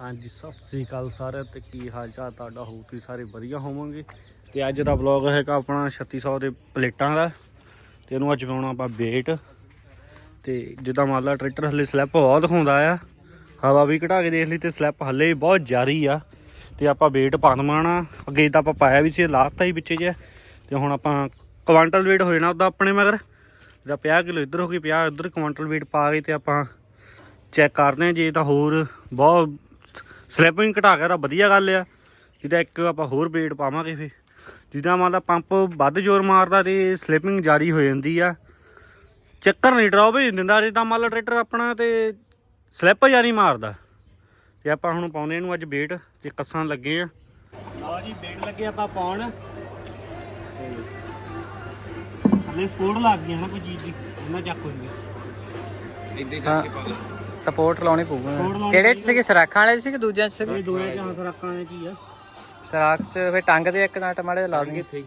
ਹਾਂਜੀ, ਸਤਿ ਸ੍ਰੀ ਅਕਾਲ ਸਾਰਿਆਂ ਤੇ ਕੀ ਹਾਲ ਚਾਲ ਤੁਹਾਡਾ? ਹੋ ਤੁਸੀਂ ਸਾਰੇ ਵਧੀਆ ਹੋਵੋਗੇ। ਤੇ ਅੱਜ ਦਾ ਵਲੌਗ ਹੈਗਾ ਆਪਣਾ 3600 ਦੇ ਪਲੇਟਾਂ ਦਾ। ਤੇ ਇਹਨੂੰ ਅੱਜ ਪਾਉਣਾ ਆਪਾਂ ਵੇਟ ਤੇ ਜਿੱਦਾਂ ਮੰਨ ਲਾ ਟਰੈਕਟਰ ਹੱਲੇ ਸਲੈਪ ਬਹੁਤ ਦਿਖਾਉਂਦਾ ਆ। ਹਵਾ ਵੀ ਘਟਾ ਕੇ ਦੇਖ ਲਈ ਤੇ ਸਲੈਪ ਹੱਲੇ ਵੀ ਬਹੁਤ ਜਾਰੀ ਆ। ਤੇ ਆਪਾਂ ਵੇਟ ਪਾ ਦਵਾਣਾ ਅੱਗੇ ਤਾਂ ਆਪਾਂ ਪਾਇਆ ਵੀ ਸੀ ਲਾਤਾ ਹੀ ਵਿੱਚੇ ਜੇ ਤੇ ਹੁਣ ਆਪਾਂ ਕੁਆਂਟਲ ਵੇਟ ਹੋ ਜਾਣਾ ਉਹਦਾ ਆਪਣੇ ਮਗਰ। ਜਿਹੜਾ 50 ਕਿਲੋ ਇੱਧਰ ਹੋ ਗਈ 50 ਉੱਧਰ ਕੁਆਂਟਲ ਵੇਟ ਪਾ ਕੇ ਤੇ ਆਪਾਂ ਚੈੱਕ ਕਰਦੇ ਹਾਂ ਜੇ ਤਾਂ ਹੋਰ ਬਹੁਤ ਸਲਿੱਪਿੰਗ ਘਟਾ ਕੇ ਤਾਂ ਵਧੀਆ ਗੱਲ ਆ। ਜਿਹਦਾ ਇੱਕ ਆਪਾਂ ਹੋਰ ਵੇਟ ਪਾਵਾਂਗੇ ਫੇ ਜਿੱਦਾਂ ਮੰਨ ਲਾ ਪੰਪ ਵੱਧ ਜ਼ੋਰ ਮਾਰਦਾ ਤੇ ਸਲਿੱਪਿੰਗ ਜਾਰੀ ਹੋ ਜਾਂਦੀ ਆ। ਚੱਕਰ ਨਹੀਂ ਡਰਾਪ ਹੀ ਦਿੰਦਾ, ਜਿੱਦਾਂ ਮੰਨ ਲਾ ਟਰੈਕਟਰ ਆਪਣਾ ਤੇ ਸਲਿੱਪ ਜਾਰੀ ਮਾਰਦਾ। ਤੇ ਆਪਾਂ ਹੁਣ ਪਾਉਂਦੇ ਇਹਨੂੰ ਅੱਜ ਵੇਟ ਤੇ ਕੱਸਾਂ ਲੱਗੇ ਆ। ਲਓ ਜੀ ਵੇਟ ਲੱਗੇ ਆਪਾਂ ਪਾਉਣ। ਤੇ ਸਪੋਰਟ ਲੱਗ ਗਈ ਹੈ ਕੋਈ ਚੀਜ਼ ਦੀ ਉਹਨਾਂ ਚੱਕ ਹੋ ਜੂਗੀ। ਸਪੋਰਟ ਲਾਉਣੀ Support ਪਊਗਾ ਲਾਉਣੀ ਕਿਹੜੇ ਚ। ਸੀਗੇ? ਸਰਾਖਾਂ ਵਾਲੇ ਚ ਸੀਗੇ ਦੂਜਿਆਂ ਚ ਇਹ ਸੀਗੇ ਦੋਏ ਚਾਂਸ ਰੱਖਾਂ ਦੇ ਕੀ ਆ। ਸਰਾਖ ਚ ਫੇ ਟੰਗ ਦੇ ਇੱਕ ਨਾਟ ਮਾੜੇ ਲਾ ਦਈਏ।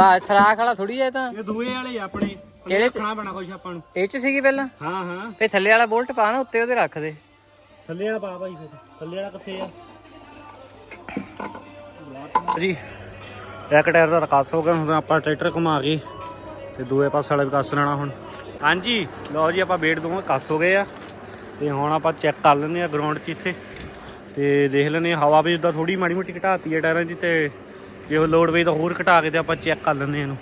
ਆ ਸਰਾਖ ਵਾਲਾ ਥੋੜੀ ਹੈ ਤਾਂ। ਇਹ ਦੂਏ ਵਾਲੇ ਆ ਆਪਣੇ। ਕਿਹੜੇ ਚ? ਰੱਖਣਾ ਪੈਣਾ ਕੁਛ ਆਪਾਂ ਨੂੰ। ਇਹ ਚ ਸੀਗੀ ਪਹਿਲਾਂ? ਹਾਂ ਹਾਂ। ਫੇ ਥੱਲੇ ਵਾਲਾ ਬੋਲਟ ਪਾ ਨਾ ਉੱਤੇ ਉਹਦੇ ਰੱਖ ਦੇ। ਥੱਲੇ ਵਾਲਾ ਪਾ ਭਾਈ ਫਿਰ। ਥੱਲੇ ਵਾਲਾ ਕਿੱਥੇ ਆ? ਜੀ। ਇੱਕ ਟਾਇਰ ਦਾ ਰਕਾਸ ਹੋ ਗਿਆ ਹੁਣ ਆਪਾਂ ਟਰੈਕਟਰ ਘੁਮਾ ਕੇ ਤੇ ਦੂਏ ਪਾਸੇ ਵਾਲਾ ਵੀ ਕੱਸ ਲੈਣਾ ਹੁਣ। ਹਾਂਜੀ, ਲਓ ਜੀ ਆਪਾਂ ਵੇਟ ਦੋਵੇਂ ਕੱਸ ਹੋ ਗਏ ਆ। ਤੇ ਹੁਣ ਆਪਾਂ ਚੈੱਕ ਕਰ ਲੈਂਦੇ ਆ ਗਰਾਊਂਡ 'ਚ ਇੱਥੇ। ਤੇ ਦੇਖ ਲੈਂਦੇ ਆ ਹਵਾ ਵੀ ਉਦਾਂ ਥੋੜੀ ਮਾੜੀ ਮੋਟੀ ਘਟਾਤੀ ਹੈ ਟਾਇਰਾਂ 'ਚ ਤੇ ਜੇ ਉਹ ਲੋਡ ਵੇ ਤਾਂ ਹੋਰ ਘਟਾ ਕੇ ਤੇ ਆਪਾਂ ਚੈੱਕ ਕਰ ਲੈਂਦੇ ਆ ਇਹਨੂੰ।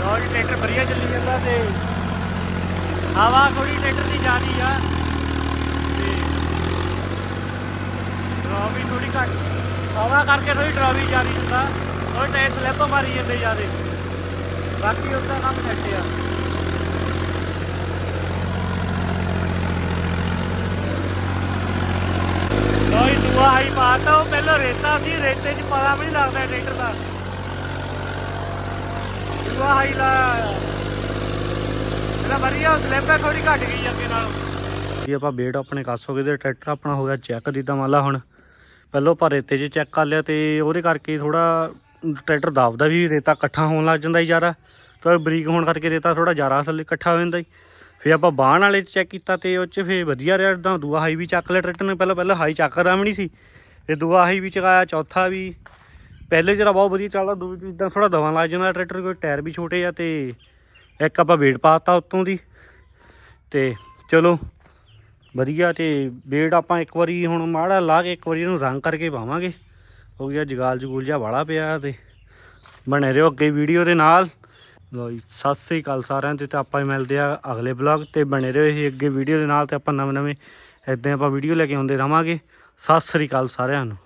ਲਓ ਜੀ, ਟਰੈਕਟਰ ਵਧੀਆ ਚੱਲੀ ਜਾਂਦਾ ਤੇ ਹਵਾ ਥੋੜੀ ਟਰੈਕਟਰ ਦੀ ਜ਼ਿਆਦੀ ਆ। ਤੇ ਡਰਾਵੀ ਥੋੜੀ ਘੱਟ ਹਵਾ ਕਰਕੇ ਥੋੜੀ ਡਰਾਵੀ ਜਾਰੀ ਹੁੰਦਾ। ਉਹ ਟਾਇਰ ਸਲਿੱਪ ਮਾਰੀ ਜਾਂਦੇ ਜਿਆਦੇ। ਬਾਕੀ ਉਹਦਾ ਕੰਮ ਸੈੱਟ ਆ। ਲੋਈ ਦੂਆ ਹਾਈ ਪਾਤਾ ਉਹ ਪਹਿਲਾਂ ਰੇਤਾ ਸੀ ਰੇਤੇ 'ਚ ਪਤਾ ਵੀ ਨਹੀਂ ਲੱਗਦਾ ਟਰੈਕਟਰ ਦਾ। ਦੂਆ ਹਾਈ ਲਾ। ਇਹਦਾ ਵਧੀਆ ਸਲਿੱਪ ਹੈ ਥੋੜੀ ਘੱਟ ਗਈ ਅੱਗੇ ਨਾਲੋਂ। ਜੀ ਆਪਾਂ ਵੇਟ ਆਪਣੇ ਕੱਸ ਹੋ ਗਏ ਤੇ ਟਰੈਕਟਰ ਆਪਣਾ ਹੋ ਗਿਆ ਚੈੱਕ ਜਿੱਦਾਂ ਮੰਨ ਲਾ ਹੁਣ। ਪਹਿਲੋਂ ਆਪਾਂ ਰੇਤੇ 'ਚ ਚੈੱਕ ਕਰ ਲਿਆ ਤੇ ਉਹਦੇ ਕਰਕੇ ਥੋੜਾ ਟਰੈਕਟਰ ਦਾਬਦਾ ਵੀ ਰੇਤਾ ਇਕੱਠਾ ਹੋਣ ਲੱਗ ਜਾਂਦਾ ਸੀ ਜ਼ਿਆਦਾ ਕਿਉਂਕਿ ਬਰੀਕ ਹੋਣ ਕਰਕੇ ਰੇਤਾ ਥੋੜਾ ਜ਼ਿਆਦਾ ਅਸਲ ਇਕੱਠਾ ਹੋ ਜਾਂਦਾ ਜੀ ਫਿਰ ਆਪਾਂ ਬਾਹਣ ਵਾਲੇ 'ਚ ਚੈੱਕ ਕੀਤਾ ਤੇ ਉਹ 'ਚ ਫਿਰ ਵਧੀਆ ਰਿਹਾ ਇਦਾਂ ਦੂਆ ਹਾਈ ਵੀ ਚੱਕ ਲਿਆ ਟਰੈਕਟਰ ਨੇ, ਪਹਿਲਾਂ ਪਹਿਲਾਂ ਹਾਈ ਚੱਕਦਾ ਵੀ ਨਹੀਂ ਸੀ। ਤੇ ਦੂਆ ਹਾਈ ਵੀ ਚਕਾਇਆ, ਚੌਥਾ ਵੀ, ਪਹਿਲੇ ਜਿਹੜਾ ਬਹੁਤ ਵਧੀਆ ਚੱਲਦਾ ਦੂਜੀ ਇਦਾਂ ਥੋੜਾ ਦਵਾਂ ਲੱਗ ਜਾਂਦਾ ਟਰੈਕਟਰ, ਕੋਈ ਟਾਇਰ ਵੀ ਛੋਟੇ ਆ ਤੇ ਇੱਕ ਆਪਾਂ ਵੇਟ ਪਾਤਾ ਉੱਤੋਂ ਦੀ। ਤੇ ਚਲੋ, ਵਧੀਆ ਤੇ ਵੇਟ ਆਪਾਂ ਇੱਕ ਵਾਰੀ ਹੁਣ ਮਾੜਾ ਲਾ ਕੇ ਇੱਕ ਵਾਰੀ ਇਹਨੂੰ ਰੰਗ ਕਰਕੇ ਪਾਵਾਂਗੇ। ਹੋ ਗਿਆ, ਜਗਾਲ ਜਗੂਲ ਜਿਹਾ ਵਾਲਾ ਪਿਆ ਤੇ ਬਣੇ ਰਹੋ ਅੱਗੇ ਵੀਡੀਓ ਦੇ ਨਾਲ। ਲੋ ਜੀ, ਸਤਿ ਸ੍ਰੀ ਅਕਾਲ ਸਾਰਿਆਂ ਤੇ ਤੇ ਆਪਾਂ ਮਿਲਦੇ ਆ ਅਗਲੇ ਬਲੌਗ ਤੇ। ਬਣੇ ਰਹੋ ਇਹ ਅੱਗੇ ਵੀਡੀਓ ਦੇ ਨਾਲ ਤੇ ਆਪਾਂ ਨਵੇਂ ਨਵੇਂ ਇਦਾਂ ਆਪਾਂ ਵੀਡੀਓ ਲੈ ਕੇ ਆਉਂਦੇ ਰਵਾਂਗੇ। ਸਤਿ ਸ੍ਰੀ ਅਕਾਲ ਸਾਰਿਆਂ ਨੂੰ।